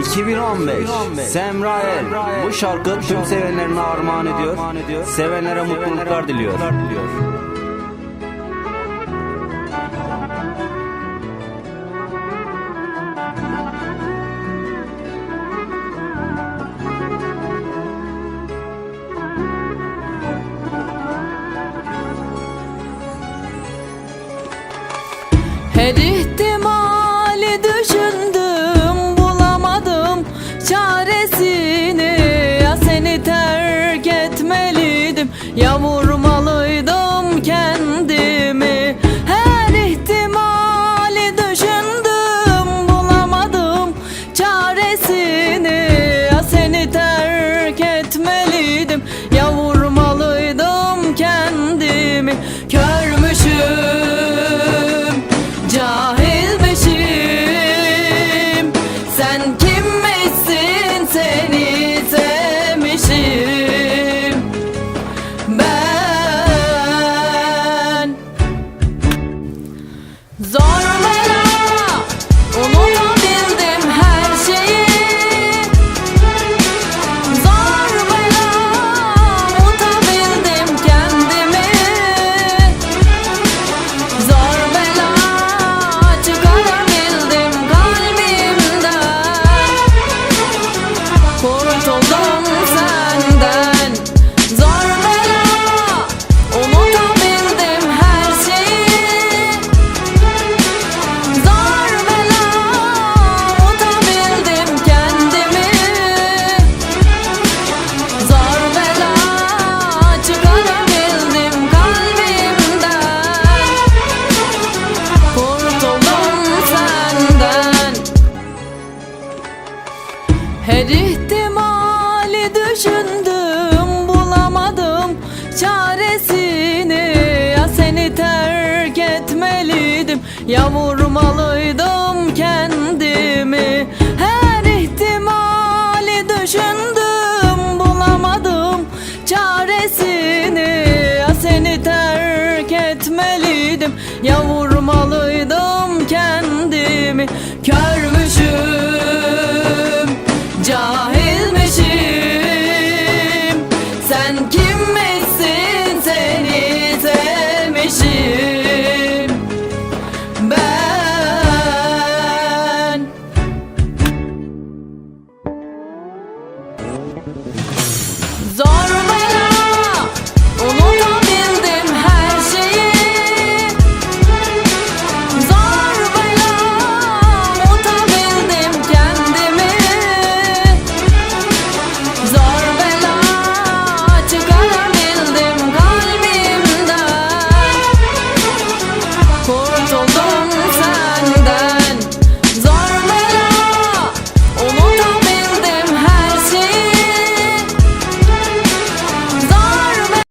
2015 Semra El. Bu şarkı tüm sevenlerine armağan ediyor. Sevenlere mutluluklar diliyor. Her ihtimali etmeliydim Her ihtimali düşündüm bulamadım çaresini. Ya seni terk etmeliydim ya vurmalıydım kendimi. Her ihtimali düşündüm bulamadım çaresini. Ya seni terk etmeliydim ya vurmalıydım kendimi